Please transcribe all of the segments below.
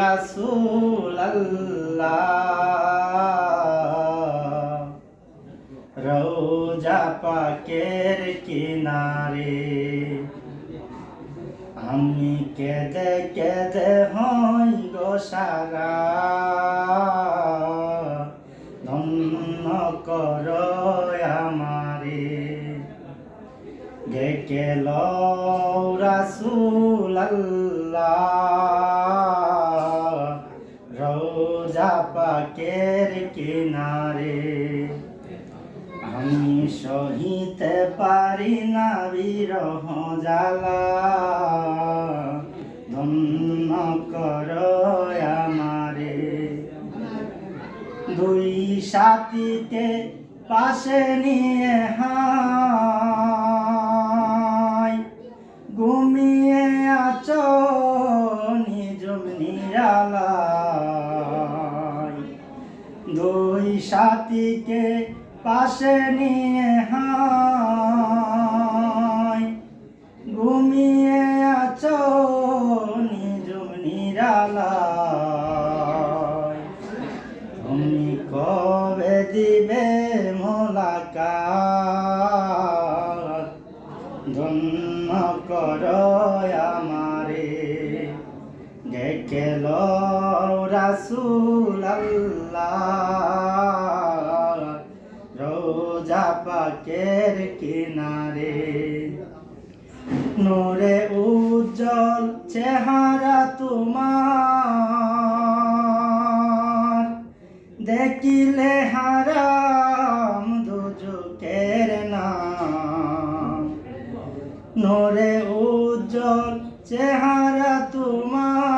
রাসূল আল্লাহ রোজা পাকের কিনারে আমি কেদে কেদে হই গো সারা। ধন্য কর আমারে। ডেকে রাসূল পাকের কিনারে। আমি সহিতে পারি না বিরহ জ্বালা। ধন্য কর আমারে। দুই সাথীকে পাশে নিয়ে হাই। ঘুমিয়ে আছো নিজম নিরালায় সাথীকে পাশে নিয়ে হাই ঘুমিয়ে আছো নিজম নিরালায়। তুমি কবে দিবে মোলাকাত? ধন্য কর আমারে। ডেকে রাসূল পাকের কিনারে। নূরে উজ্জ্বল চেহারা তোমার। দেখিলে হারাম দুজকের নাম। নূরে উজ্জ্বল চেহারা তোমার।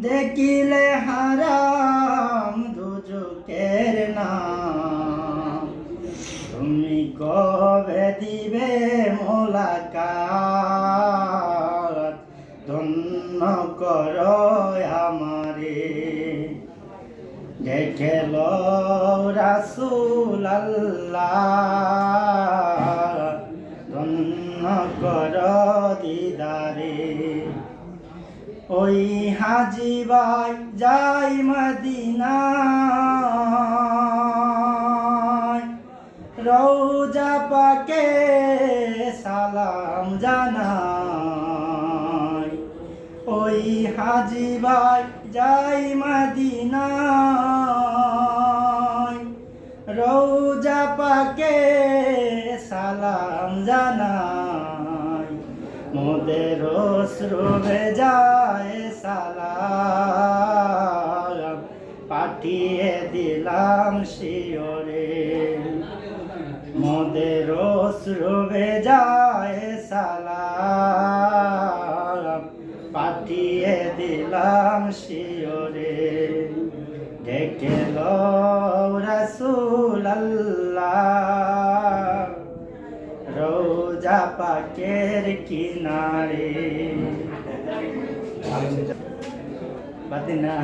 দেখিলে হারাম দিবে মোলাকাত, ধন্য কর আমারে। দেখে রাসূল আল্লাহ, ধন্য কর দিদারে। ওই হাজি ভাই যাই মদিনা পাকে সালাম জানাই। ওই হাজি ভাই যাই মদিনা রৌজা পাকে সালাম জানাই। মোদের শ্রুবে যায় সালাম। পাঠিয়ে দিলাম শিওরে। মোদের শ্রুবে যায় সালাম। পাঠিয়ে দিলাম শিওরে ডেকে রাসূল রোজা পাকের কিনারে। বাদিনা